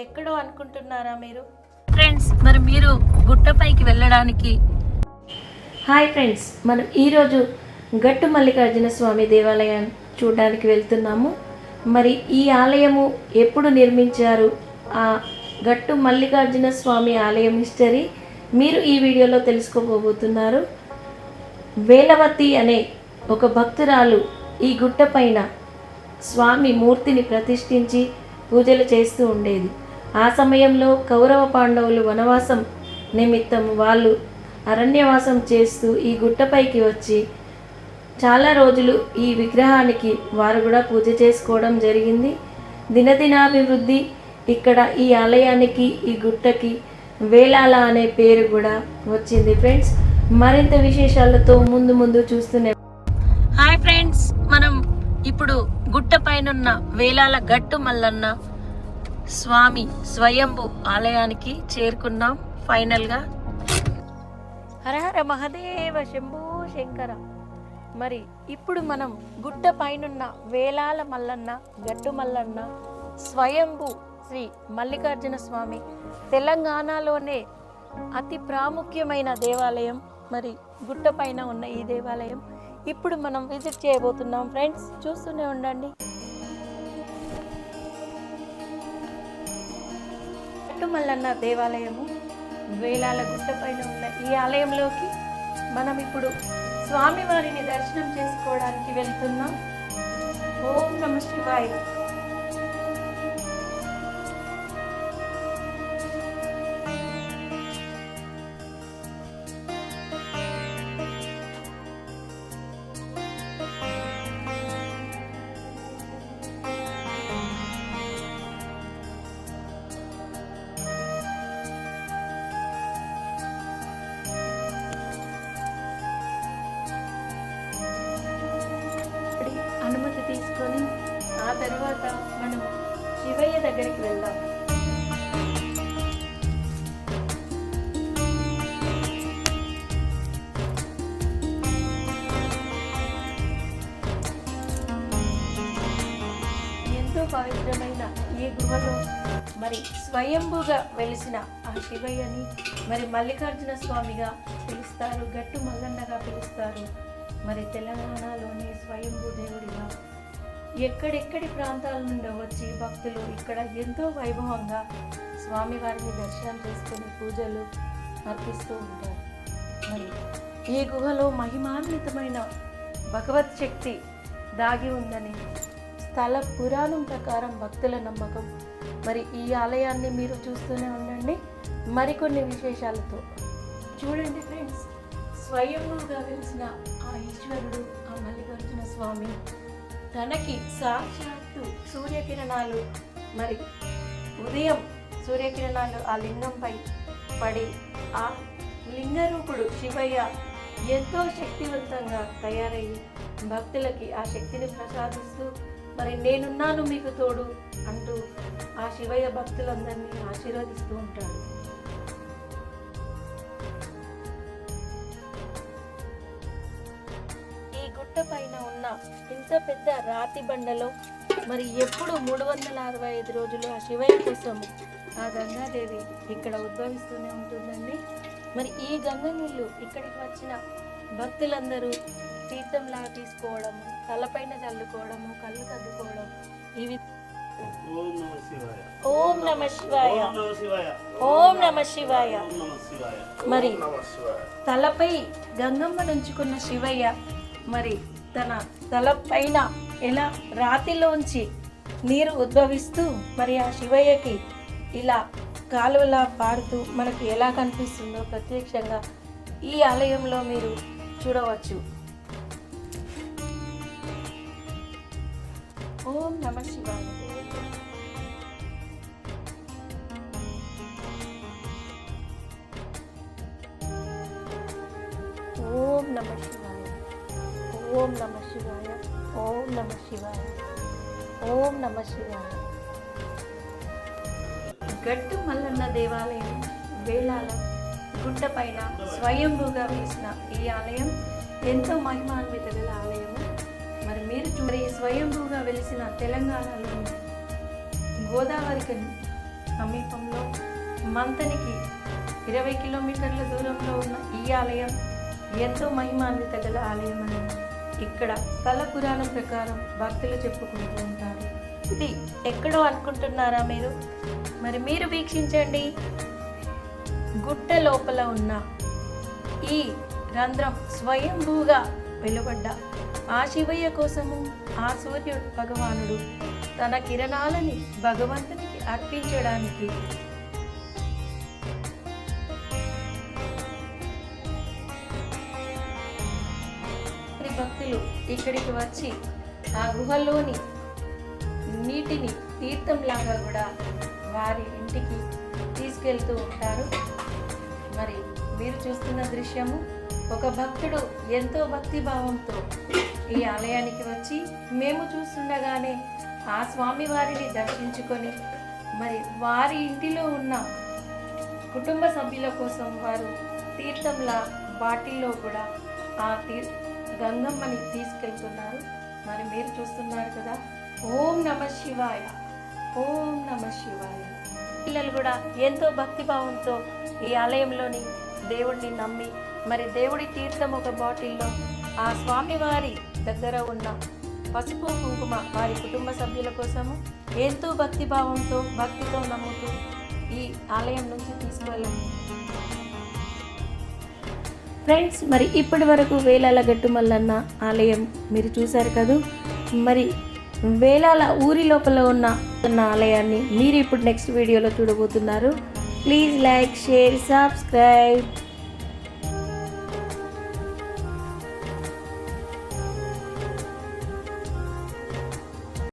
ఎక్కడో అనుకుంటున్నారా మీరు? ఫ్రెండ్స్ మరి మీరు గుట్టపైకి వెళ్ళడానికి హాయ్ ఫ్రెండ్స్ మనం ఈరోజు గట్టు మల్లికార్జున స్వామి దేవాలయం చూడడానికి వెళ్తున్నాము. మరి ఈ ఆలయము ఎప్పుడు నిర్మించారు? ఆ గట్టు మల్లికార్జున స్వామి ఆలయం హిస్టరీ మీరు ఈ వీడియోలో తెలుసుకోబోతున్నారు. వేలవతి అనే ఒక భక్తురాలు ఈ గుట్ట పైన స్వామి మూర్తిని ప్రతిష్ఠించి పూజలు చేస్తూ ఉండేది. ఆ సమయంలో కౌరవ పాండవులు వనవాసం నిమిత్తం వాళ్ళు అరణ్యవాసం చేస్తూ ఈ గుట్టపైకి వచ్చి చాలా రోజులు ఈ విగ్రహానికి వారు కూడా పూజ చేసుకోవడం జరిగింది. దినదినాభివృద్ధి ఇక్కడ ఈ ఆలయానికి ఈ గుట్టకి వేలాల అనే పేరు కూడా వచ్చింది ఫ్రెండ్స్. మరింత విశేషాలతో ముందు ముందు చూస్తూనే హాయ్ ఫ్రెండ్స్ మనం ఇప్పుడు గుట్ట పైన వేలాల గట్టు మల్లన్న స్వామి స్వయంభు ఆలయానికి చేరుకున్నాం ఫైనల్గా. హరహర మహదేవ శంభూ శంకర. మరి ఇప్పుడు మనం గుట్ట పైనున్న వేలాల మల్లన్న గట్టు మల్లన్న స్వయంభు శ్రీ మల్లికార్జున స్వామి తెలంగాణలోనే అతి ప్రాముఖ్యమైన దేవాలయం. మరి గుట్ట పైన ఉన్న ఈ దేవాలయం. ఇప్పుడు మనం విజిట్ చేయబోతున్నాం. ఫ్రెండ్స్ చూస్తూనే ఉండండి. కట్టుమల్లన్న దేవాలయము వేలాల గుట్టపైన ఉన్న ఈ ఆలయంలోకి మనం ఇప్పుడు స్వామివారిని దర్శనం చేసుకోవడానికి వెళ్తున్నాం. ఓం నమ శివాయ. తీసుకొని ఆ తర్వాత మనం శివయ్య దగ్గరికి వెళ్దాం. ఎంతో పవిత్రమైన ఈ గుహలో మరి స్వయంభుగా వెలిసిన ఆ శివయ్యని మరి మల్లికార్జున స్వామిగా పిలుస్తారు గట్టు మల్లన్నగా పిలుస్తారు. మరి తెలంగాణలోని స్వయంభూ దేవుడిగా ఎక్కడెక్కడి ప్రాంతాల నుండి వచ్చి భక్తులు ఇక్కడ ఎంతో వైభవంగా స్వామివారిని దర్శనం చేసుకుని పూజలు అర్పిస్తూ ఉంటారు. మరి ఈ గుహలో మహిమాన్వితమైన భగవత్ శక్తి దాగి ఉందని స్థల పురాణం ప్రకారం భక్తుల నమ్మకం. మరి ఈ ఆలయాన్ని మీరు చూస్తూనే ఉండండి. మరికొన్ని విశేషాలతో చూడండి ఫ్రెండ్స్. స్వయంగా వెలిసిన ఆ ఈశ్వరుడు ఆ మల్లికార్జున స్వామి తనకి సాక్షాత్తు సూర్యకిరణాలు మరి ఉదయం సూర్యకిరణాలు ఆ లింగంపై పడి ఆ లింగరూపుడు శివయ్య ఎంతో శక్తివంతంగా తయారయ్యి భక్తులకి ఆ శక్తిని ప్రసాదిస్తూ మరి నేనున్నాను మీకు తోడు అంటూ ఆ శివయ్య భక్తులందరినీ ఆశీర్వదిస్తూ ఉంటాడు. గుట్ట పైన ఉన్న ఇంత పెద్ద రాతి బండలో మరి ఎప్పుడు మూడు వందల అరవై ఐదు రోజులు ఆ శివయ్య కోసం ఆ గంగాదేవి ఇక్కడ ఉద్భవిస్తూనే ఉంటుందండి. మరి ఈ గంగ నీళ్ళు ఇక్కడికి వచ్చిన భక్తులందరూ తీర్థంలా తీసుకోవడము తలపైన చల్లుకోవడము కళ్ళు కద్దుకోవడం ఇవి ఓం నమ శివాయ. ఓం నమ శివాయ. మరి తలపై గంగమ్మ నుంచుకున్న శివయ్య మరి తన తలపైన ఎలా రాతిలోంచి నీరు ఉద్భవిస్తూ మరి ఆ శివయ్యకి ఇలా కాలువలా పారుతూ మనకు ఎలా కనిపిస్తుందో ప్రత్యక్షంగా ఈ ఆలయంలో మీరు చూడవచ్చు. ఓం నమ శివాయ. ఓం నమ శివాయ. ఓం నమ శివాయ. ఓం నమ శివాయ. ఓం నమ శివాయ. గట్టు మల్లన్న దేవాలయం వేలాల గుట్టపైన స్వయంభూగా వేసిన ఈ ఆలయం ఎంతో మహిమాన్విత గల ఆలయము. మరి మీరు చూడ స్వయంభూగా వెలిసిన తెలంగాణలోని గోదావరికి సమీపంలో మంతనికి ఇరవై కిలోమీటర్ల దూరంలో ఉన్న ఈ ఆలయం ఎంతో మహిమాన్విత గల ఆలయం అని ఇక్కడ కళ పురాణం ప్రకారం భక్తులు చెప్పుకుంటూ ఉంటారు. ఇది ఎక్కడో అనుకుంటున్నారా మీరు? మరి మీరు వీక్షించండి. గుట్ట లోపల ఉన్న ఈ రంధ్రం స్వయంభూగా వెలువడ్డ ఆ శివయ్య కోసము ఆ సూర్యుడు భగవానుడు తన కిరణాలని భగవంతునికి అర్పించడానికి భక్తులు ఇక్కడికి వచ్చి ఆ గుహలోని నీటిని తీర్థంలాగా కూడా వారి ఇంటికి తీసుకెళ్తూ ఉంటారు. మరి మీరు చూస్తున్న దృశ్యము ఒక భక్తుడు ఎంతో భక్తిభావంతో ఈ ఆలయానికి వచ్చి మేము చూస్తుండగానే ఆ స్వామి వారిని దర్శించుకొని మరి వారి ఇంటిలో ఉన్న కుటుంబ సభ్యుల కోసం వారు తీర్థంలా బాటిల్లో కూడా ఆ తీర్ గంగమ్మని తీసుకెళ్తున్నారు. మరి మీరు చూస్తున్నారు కదా ఓం నమ శివాయ ఓం నమ శివాయ. పిల్లలు కూడా ఎంతో భక్తిభావంతో ఈ ఆలయంలోని దేవుడిని నమ్మి మరి దేవుడి తీర్థం ఒక బాటిల్లో ఆ స్వామివారి దగ్గర ఉన్న పసుపు కుంకుమ వారి కుటుంబ సభ్యుల కోసము ఎంతో భక్తిభావంతో భక్తితో నమ్ముతూ ఈ ఆలయం నుంచి తీసుకువెళ్ళాము. ఫ్రెండ్స్ మరి ఇప్పటి వరకు వేలాల గట్టు మల్లన్న ఆలయం మీరు చూశారు కదా? మరి వేలాల ఊరి లోపల ఉన్న ఉన్న ఆలయాన్ని మీరు ఇప్పుడు నెక్స్ట్ వీడియోలో చూడబోతున్నారు. Please like share subscribe